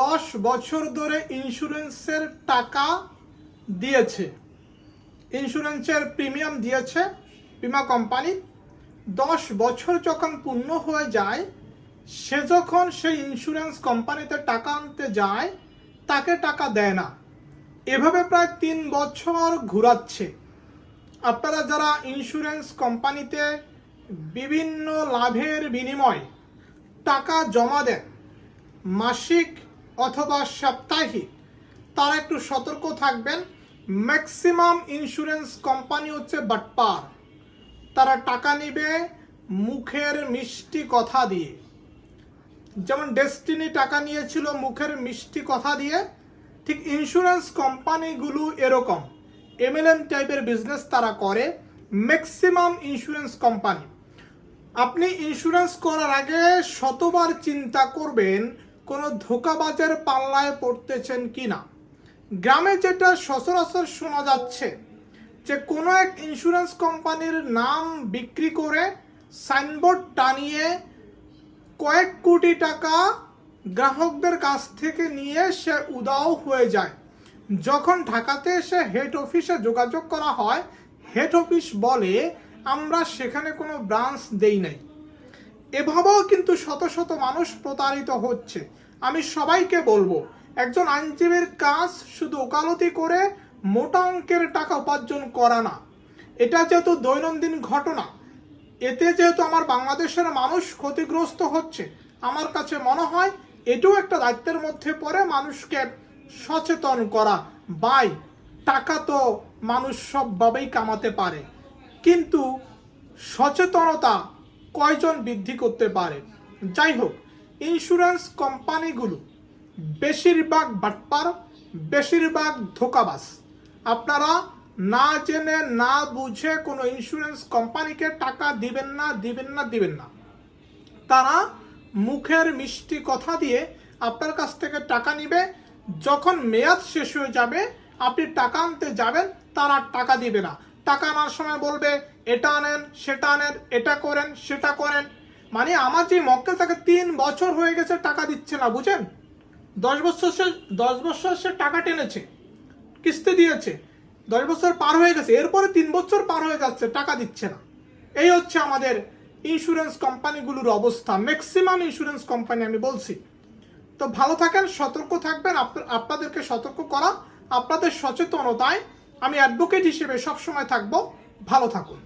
দশ বছর ধরে ইন্স্যুরেন্সের টাকা দিয়েছে। ইন্স্যুরেন্সের প্রিমিয়াম দিয়েছে বিমা কোম্পানি। দশ বছর যখন পূর্ণ হয়ে যায়, সে যখন সেই ইন্স্যুরেন্স কোম্পানিতে টাকা আনতে যায়, তাকে টাকা দেয় না। এভাবে প্রায় তিন বছর ঘুরাচ্ছে। আপনারা যারা ইন্স্যুরেন্স কোম্পানিতে বিভিন্ন লাভের বিনিময়ে টাকা জমা দেন, মাসিক অথবা সাপ্তাহিক। তারা একটু সতর্ক থাকবেন। ম্যাক্সিমাম ইন্স্যুরেন্স কোম্পানি হচ্ছে বাটপার। তারা টাকা নিবে মুখের মিষ্টি কথা দিয়ে। যেমন ডেস্টিনি টাকা নিয়েছিল মুখের মিষ্টি কথা দিয়ে, ঠিক ইন্স্যুরেন্স কোম্পানিগুলো এরকম। এমএলএম টাইপের বিজনেস তারা করে, ম্যাক্সিমাম ইন্স্যুরেন্স কোম্পানি। আপনি ইন্স্যুরেন্স করার আগে শতবার চিন্তা করবেন কোনো ধোকাবাজের পাল্লায় পড়তেছেন কি না গ্রামে যেটা সচরাচর শোনা যাচ্ছে যে কোনো এক ইন্স্যুরেন্স কোম্পানির নাম বিক্রি করে সাইনবোর্ড টানিয়ে কয়েক কোটি টাকা গ্রাহকদের কাছ থেকে নিয়ে সে উদাও হয়ে যায়। যখন ঢাকাতে এসে হেড অফিসে যোগাযোগ করা হয় হেড অফিস বলে, আমরা সেখানে কোনো ব্রাঞ্চ দেই নাই। এভাবেও কিন্তু শত শত মানুষ প্রতারিত হচ্ছে। আমি সবাইকে বলব, একজন আইনজীবীর কাজ শুধু ওকালতি করে মোটা অঙ্কের টাকা উপার্জন করা না। এটা যেহেতু দৈনন্দিন ঘটনা, এতে যেহেতু আমার বাংলাদেশের মানুষ ক্ষতিগ্রস্ত হচ্ছে, আমার কাছে মনে হয় এটাও একটা দায়িত্বের মধ্যে পড়ে মানুষকে সচেতন করা। বাই, টাকা তো মানুষ সবভাবেই কামাতে পারে। কিন্তু সচেতনতা কয়জন বৃদ্ধি করতে পারে? যাই হোক ইন্স্যুরেন্স কোম্পানিগুলো বেশিরভাগ বাটপার, বেশিরভাগ ধোকাবাস আপনারা না জেনে, না বুঝে কোনো ইন্স্যুরেন্স কোম্পানিকে টাকা দিবেন না দিবেন না দিবেন না। তারা মুখের মিষ্টি কথা দিয়ে আপনার কাছ থেকে টাকা নিবে। যখন মেয়াদ শেষ হয়ে যাবে, আপনি টাকা আনতে যাবেন, তারা টাকা দিবে না। টাকা আনার সময় বলবে, এটা আনেন, সেটা আনেন, এটা করেন, সেটা করেন। মানে আমার যে মক্কেল তাকে তিন বছর হয়ে গেছে টাকা দিচ্ছে না, বুঝেন? দশ বছর সে, দশ বছর সে টাকা টেনেছে, কিস্তি দিয়েছে, দশ বছর পার হয়ে গেছে, এরপরে তিন বছর পার হয়ে যাচ্ছে, টাকা দিচ্ছে না। এই হচ্ছে আমাদের ইন্স্যুরেন্স কোম্পানিগুলোর অবস্থা ম্যাক্সিমাম ইন্স্যুরেন্স কোম্পানি আমি বলছি। তো ভালো থাকেন, সতর্ক থাকবেন, আপ- আপনাদেরকে সতর্ক করা, আপনাদের সচেতনতায় আমি অ্যাডভোকেট হিসেবে সবসময় থাকব। ভালো থাকুন।